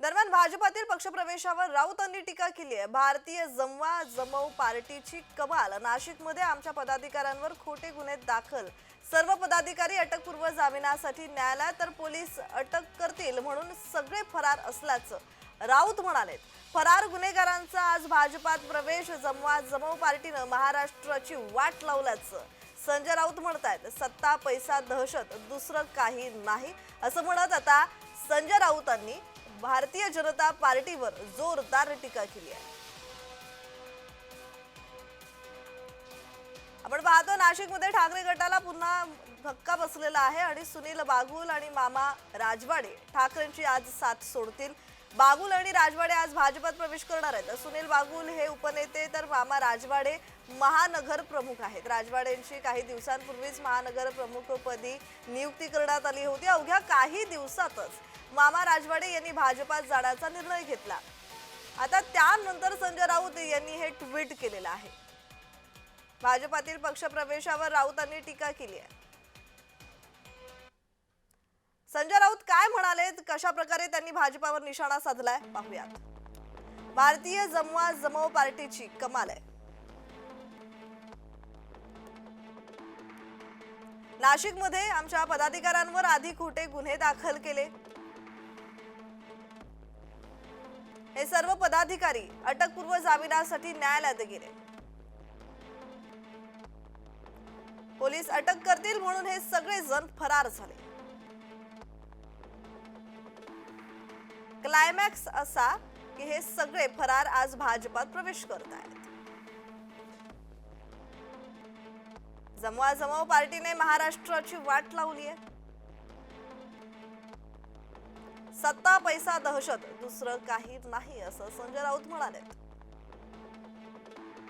दरम्यान भाजपातील पक्षप्रवेशावर राऊतांनी टीका केली आहे. भारतीय जमवा जमव पार्टीची कमाल. नाशिकमध्ये आमच्या पदाधिकाऱ्यांवर खोटे गुन्हे दाखल. सर्व पदाधिकारी अटकपूर्व जामिनासाठी न्यायालयात तर पोलीस अटक करतील म्हणून सगळे फरार असल्याचं राऊत म्हणाले. फरार गुन्हेगारांचा आज भाजपात प्रवेश. जमवा जमव पार्टीनं महाराष्ट्राची वाट लावल्याचं संजय राऊत म्हणतायत. सत्ता पैसा दहशत दुसरं काही नाही असं म्हणत आता संजय राऊतांनी भारतीय जनता पार्टीवर जोरदार टीका केली आहे. आपण पाहतो नाशिकमध्ये ठाकरे गटाला पुन्हा धक्का बसलेला आहे आणि सुनील बागुल आणि मामा राजवाडे ठाकरेंची आज साथ सोडतील. बागुल आणि राजवाडे आज भाजपात प्रवेश करणार आहेत. सुनील बागुल हे उपनेते तर मामा राजवाडे महानगर प्रमुख आहेत. राजवाडेंची काही दिवसांपूर्वीच महानगर प्रमुखपदी नियुक्ती करण्यात आली होती. अवघ्या काही दिवसातच मामा राजवाडे यांनी भाजपात जाण्याचा निर्णय घेतला. आता त्यानंतर संजय राऊत यांनी हे ट्विट केलेलं आहे. भाजपातील पक्षप्रवेशावर राऊतांनी टीका केली आहे. संजय राऊत काय म्हणाले कशा प्रकारे त्यांनी भाजपावर निशाणा साधलाय? पाहूयात. भारतीय जमवा जमव पार्टीची कमाल आहे. नाशिकमध्ये आमच्या पदाधिकाऱ्यांवर आधी खोटे गुन्हे दाखल केले. हे सर्व पदाधिकारी अटकपूर्व जामिनासाठी न्यायालयात गेले. पोलीस अटक करतील म्हणून हे सगळे जण फरार झाले. क्लायमॅक्स असा की हे सगळे फरार आज भाजपात प्रवेश करत आहेत. जमवा जमाव पार्टीने महाराष्ट्राची वाट लावली आहे. सत्ता पैसा दहशत दुसरं काही नाही असं संजय राऊत म्हणाले